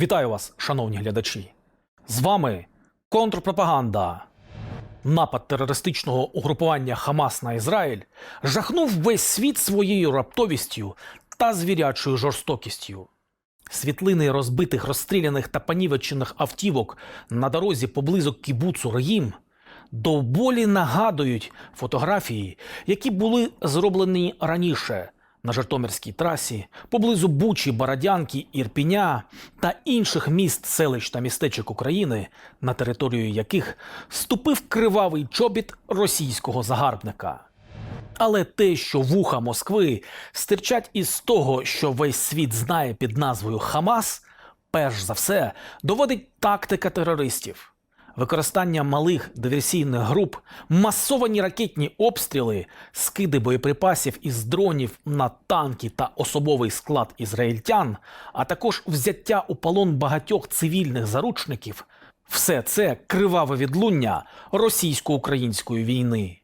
Вітаю вас, шановні глядачі. З вами контрпропаганда. Напад терористичного угрупування Хамас на Ізраїль жахнув весь світ своєю раптовістю та звірячою жорстокістю. Світлини розбитих, розстріляних та понівечених автівок на дорозі поблизу кібуцу Раїм до болі нагадують фотографії, які були зроблені раніше на Житомирській трасі, поблизу Бучі, Бородянки, Ірпіня та інших міст, селищ та містечок України, на територію яких ступив кривавий чобіт російського загарбника. Але те, що вуха Москви стирчать із того, що весь світ знає під назвою Хамас, перш за все доводить тактика терористів. Використання малих диверсійних груп, масовані ракетні обстріли, скиди боєприпасів із дронів на танки та особовий склад ізраїльтян, а також взяття у полон багатьох цивільних заручників все це криваве відлуння російсько-української війни.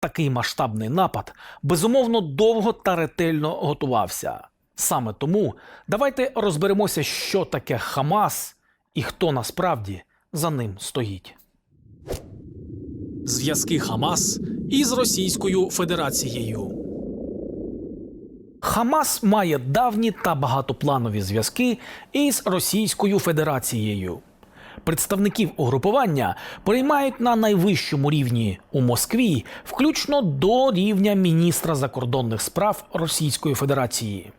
Такий масштабний напад безумовно довго та ретельно готувався. Саме тому давайте розберемося, що таке Хамас і хто насправді за ним стоїть. Зв'язки Хамас із Російською Федерацією. Хамас має давні та багатопланові зв'язки із Російською Федерацією. Представників угрупування приймають на найвищому рівні у Москві, включно до рівня міністра закордонних справ Російської Федерації.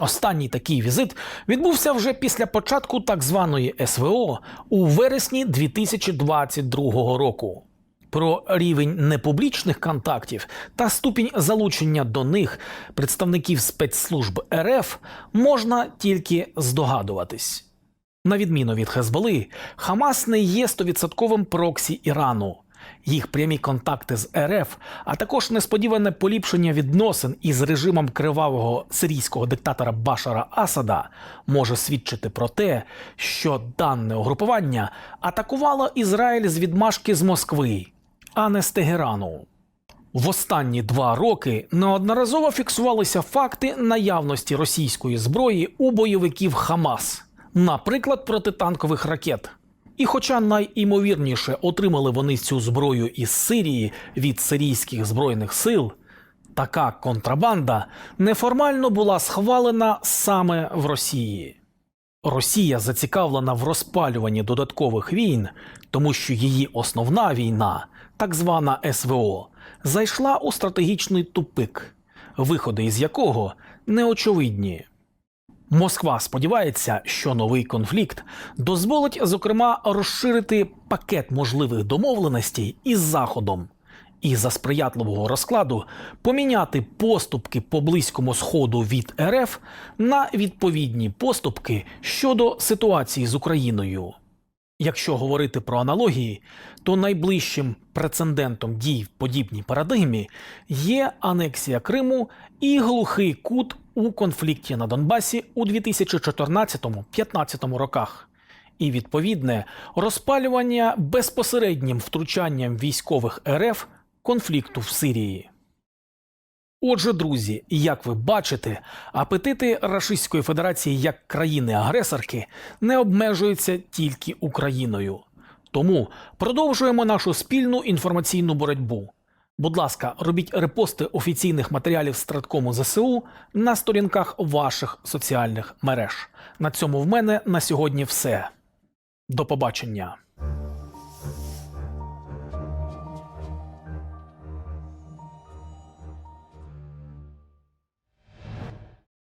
Останній такий візит відбувся вже після початку так званої СВО у вересні 2022 року. Про рівень непублічних контактів та ступінь залучення до них представників спецслужб РФ можна тільки здогадуватись. На відміну від Хезболи, Хамас не є стовідсотковим проксі Ірану. Їх прямі контакти з РФ, а також несподіване поліпшення відносин із режимом кривавого сирійського диктатора Башара Асада може свідчити про те, що дане угрупування атакувало Ізраїль з відмашки з Москви, а не з Тегерану. В останні два роки неодноразово фіксувалися факти наявності російської зброї у бойовиків Хамас, наприклад, протитанкових ракет. І хоча найімовірніше отримали вони цю зброю із Сирії від сирійських збройних сил, така контрабанда неформально була схвалена саме в Росії. Росія зацікавлена в розпалюванні додаткових війн, тому що її основна війна, так звана СВО, зайшла у стратегічний тупик, виходи із якого неочевидні. Москва сподівається, що новий конфлікт дозволить, зокрема, розширити пакет можливих домовленостей із Заходом і за сприятливого розкладу поміняти поступки по близькому сходу від РФ на відповідні поступки щодо ситуації з Україною. Якщо говорити про аналогії, то найближчим прецедентом дій в подібній парадигмі є анексія Криму і глухий кут у конфлікті на Донбасі у 2014-15 роках, і відповідне розпалювання безпосереднім втручанням військових РФ конфлікту в Сирії. Отже, друзі, як ви бачите, апетити Рашистської Федерації як країни-агресорки не обмежуються тільки Україною. Тому продовжуємо нашу спільну інформаційну боротьбу. Будь ласка, робіть репости офіційних матеріалів Страткому ЗСУ на сторінках ваших соціальних мереж. На цьому в мене на сьогодні все. До побачення.